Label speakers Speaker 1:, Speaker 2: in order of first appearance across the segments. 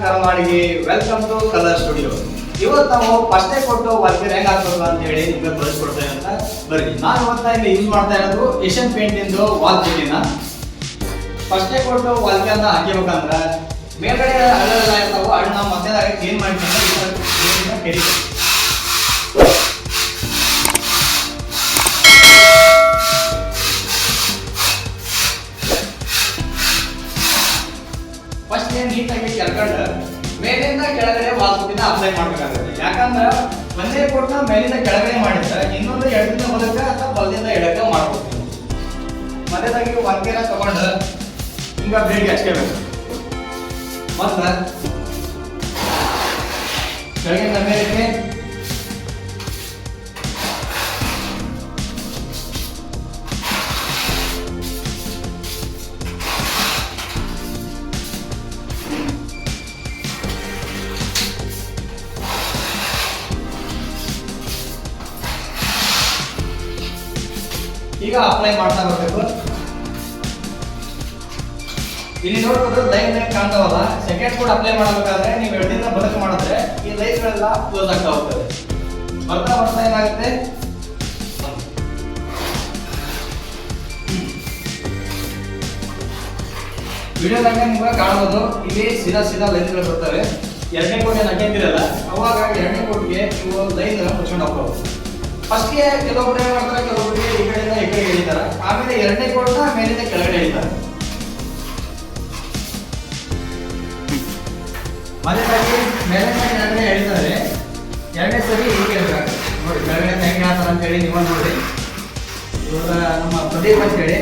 Speaker 1: ಕರಮಾಳಿಗೆ welcome to colour studio ಇವತ್ತು ನಾವು ಫಸ್ಟೇ ಕೊಟ್ಟು ವರ್ಕರ್ ಹೆಂಗ್ ಹಾಕೋದು ಅಂತ ಹೇಳಿ ನಿಮ್ಗೆ ತೋರಿಸ್ಕೊಡ್ತೇನೆ ಅಂತ ಬರ್ರಿ ನಾನು ಇವತ್ತ ಇಲ್ಲಿ ಯೂಸ್ ಮಾಡ್ತಾ ಇರೋದು ಏಷ್ಯನ್ ಪೇಂಟ್ ಇಂದು ವಾಲ್ ಪೇಂಟಿನ ಫಸ್ಟೇ ಕೊಟ್ಟು ವಾಲ್ಕರ್ನ ಹಾಕಿಬೇಕಂದ್ರೆ ಮೇಲ್ಗಡೆ ಹಳ್ಳೆಲ್ಲ ಇರ್ತಾವ ಹಣ್ಣು ಮಧ್ಯದಾಗ ಕ್ಲೀನ್ ಮಾಡ್ಕೊಂಡು ಫಸ್ಟ್ ಏನ್ ನೀಟಾಗಿ ಕೆಳ್ಕೊಂಡು ಮೇಲಿಂದ ಕೆಳಗಡೆ ವಾಲ್ಪುಟಿನ ಅಪ್ಲೈ ಮಾಡ್ಬೇಕಾಗುತ್ತೆ. ಯಾಕಂದ್ರೆ ಒಂದೇ ಕೋಟ್ನ ಮೇಲಿಂದ ಕೆಳಗಡೆ ಮಾಡಿದ್ರೆ ಇನ್ನೊಂದು ಎಡದಿಂದ ಬಲಕ್ಕ ಅಥವಾ ಬಲದಿಂದ ಎಡಕ್ಕೆ ಮಾಡ್ಕೊತೀವಿ ಮೊದಲಾಗಿ ಒಂಕೆನ ತಗೊಂಡು ಹಿಂಗ ಬ್ಲೇಡ್ಗೆ ಹಚ್ಕೋಬೇಕು. ಮತ್ತೆ ಕೆಳಗಿಂದ ಮೇಲಕ್ಕೆ ಈಗ ಅಪ್ಲೈ ಮಾಡ್ತಾ ಬರ್ಬೇಕು. ಇಲ್ಲಿ ನೋಡ್ಬೋದು ಲೈನ್ ಲೈನ್ ಕಾಣ್ತಾವಲ್ಲ? ಸೆಕೆಂಡ್ ಕೋಡ್ ಅಪ್ಲೈ ಮಾಡಬೇಕಾದ್ರೆ ನೀವು ಎಡದಿಂದ ಬಲಕ್ಕೆ ಮಾಡಿದ್ರೆ ಈ ಲೈಟ್ಗಳೆಲ್ಲ ಕ್ಲೋಸ್ ಆಗ್ತಾ ಹೋಗ್ತದೆ ಬರ್ತಾ ಬರ್ತಾ ಏನಾಗುತ್ತೆ? ವಿಡಿಯೋದಾಗ ನಿಮ್ಗೆ ಕಾಣ್ಬೋದು, ಇಲ್ಲಿ ಸೀದಾ ಸೀದಾ ಲೈನ್ಗಳು ಬರ್ತವೆ. ಎರಡನೇ ಕೋಟಿ ಏನು ಅವಾಗ ಎರಡನೇ ಕೋಟ್ಗೆ ನೀವು ಲೈನ್ ಮುಚ್ಕೊಂಡು ಹೋಗ್ಬೋದು. ಫಸ್ಟ್ಗೆ ಕೆಲವೊಬ್ರು ಏನ್ ಮಾಡ್ತಾರೆ, ಕೆಲವೊಬ್ರಿಗೆ ಈ ಕಡೆಯಿಂದ ಈ ಕಡೆ ಎಳಿತಾರೆ ಆಮೇಲೆ ಎರಡನೇ ಕೋಟ ಮೇಲಿಂದ ಕೆಳಗಡೆ ಎಳಿತಾರೆ ಮನೆ ಮೇಲಿಂದ ಕೆಳಗಡೆ ಹೇಳ್ತಾರೆ. ಎರಡನೇ ಸರಿ ಹೀಗೆ ಹೇಳ್ತಾರೆ ನೋಡಿ, ಕೆಳಗಡೆ ಹೆಂಗೆ ಅಂತ ಹೇಳಿ ನೀವು ನೋಡಿ. ಇವಾಗ ನಮ್ಮ ಪ್ರದೀಪ್ ಅಂತ ಹೇಳಿ.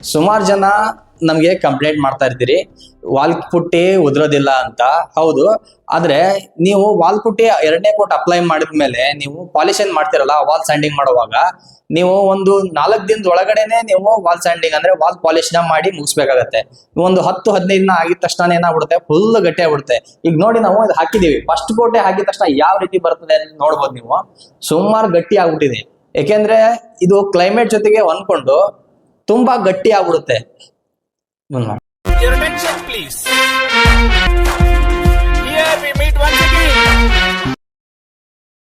Speaker 2: ಸುಮಾರು ಜನ ನಮಗೆ ಕಂಪ್ಲೇಂಟ್ ಮಾಡ್ತಾ ಇರ್ತೀರಿ. ವಾಲ್ ಪುಟ್ಟಿ ಉದುರೋದಿಲ್ಲ ಅಂತ. ಹೌದು. ಆದ್ರೆ ನೀವು ವಾಲ್ ಪುಟ್ಟಿ ಎರಡನೇ ಕೋಟ್ ಅಪ್ಲೈ ಮಾಡಿದ್ಮೇಲೆ ನೀವು ಪಾಲಿಷನ್ ಮಾಡ್ತಿರಲ್ಲ, ವಾಲ್ ಸ್ಯಾಂಡಿಂಗ್ ಮಾಡುವಾಗ, ನೀವು ಒಂದು ನಾಲ್ಕು ದಿನದ ಒಳಗಡೆನೆ ನೀವು ವಾಲ್ ಸ್ಯಾಂಡಿಂಗ್ ಅಂದ್ರೆ ವಾಲ್ ಪಾಲಿಶ್ ಮಾಡಿ ಮುಗಿಸ್ಬೇಕಾಗತ್ತೆ. ಒಂದು ಹತ್ತು, ಹದಿನೈದು ದಿನ ಆಗಿದ ತಕ್ಷಣ ಏನಾಗ್ಬಿಡುತ್ತೆ? ಫುಲ್ ಗಟ್ಟಿ ಆಗ್ಬಿಡುತ್ತೆ ಈಗ ನೋಡಿ ನಾವು ಇದು ಹಾಕಿದೀವಿ ಫಸ್ಟ್ ಕೋಟೆ ಹಾಕಿದ ತಕ್ಷಣ ಯಾವ ರೀತಿ ಬರ್ತದೆ ಅಂತ ನೋಡ್ಬೋದು ನೀವು. ಸುಮಾರು ಗಟ್ಟಿ ಆಗ್ಬಿಟ್ಟಿದೆ. ಯಾಕೆಂದ್ರೆ ಇದು ಕ್ಲೈಮೇಟ್ ಜೊತೆಗೆ ಹೊಂದ್ಕೊಂಡು ತುಂಬಾ ಗಟ್ಟಿ ಆಗ್ಬಿಡುತ್ತೆ. ಮುಂದ್